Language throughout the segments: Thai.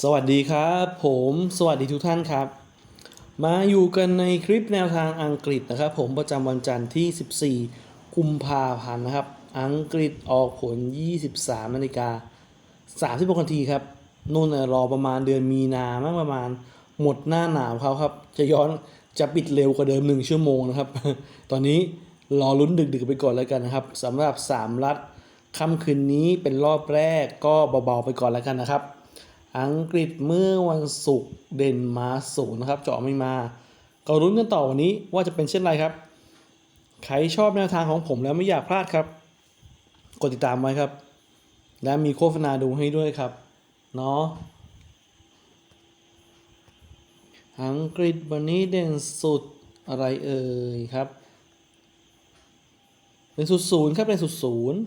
สวัสดีครับผมสวัสดีทุกท่านครับ มาอยู่กันในคลิปแนวทางอังกฤษนะครับ ผมประจำวันจันทร์ที่ 14 กุมภาพันธ์นะครับ อังกฤษออกผล 23นาฬิกา36นาทีครับนู่นรอประมาณเดือนมีนามั้ประมาณหมดหน้าหนาวเขาครับ จะย้อนจะปิดเร็วกว่าเดิม 1 ชั่วโมงนะครับ ตอนนี้รอลุ้นดึกๆไปก่อนแล้วกันนะครับสำหรับ 3 รัฐค่ำคืนนี้เป็นรอบแรกก็เบาๆไปก่อนแล้วกันนะครับ อังกฤษเมื่อวันศุกร์เดนมาร์กศูนย์นะครับ เจาะไม่มาก็รุ้นกันต่อวันนี้ว่าจะเป็นเช่นไรครับ ใครชอบแนวทางของผมแล้วไม่อยากพลาดครับ กดติดตามไว้ครับ และมีโฆษณาดูให้ด้วยครับ เนาะอังกฤษวันนี้เด่นสุดอะไรเอ่ยครับ เป็นสุดศูนย์ครับเป็นสุดศูนย์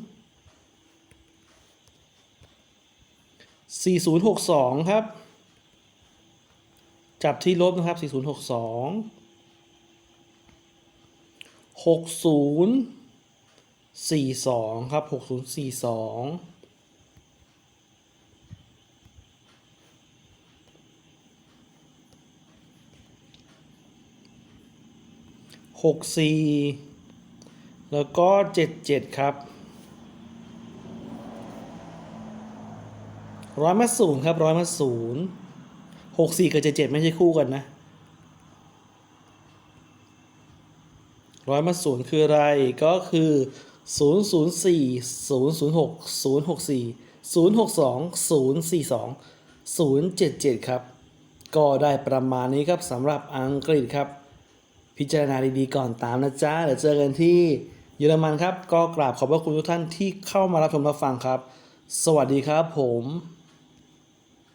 4062 ครับ จับที่ลบนะครับ 4062 6042 ครับ 6042 64แล้วก็77ครับ ร้อยมาศูนย์ครับร้อยมาศูนย์หกสี่กับเจ็ดเจ็ดไม่ใช่คู่กันนะร้อยมาศูนย์คืออะไรก็คือศูนย์ศูนย์สี่ศูนย์ศูนย์หกศูนย์หกสี่ศูนย์หกสองศูนย์สี่สองศูนย์เจ็ดเจ็ดครับ ก็ได้ประมาณนี้ครับสำหรับอังกฤษครับ พิจารณาดีๆก่อนตามนะจ๊ะเดี๋ยวเจอกันที่เยอรมันครับ ก็กราบขอบพระคุณทุกท่านที่เข้ามารับชมรับฟังครับ สวัสดีครับผม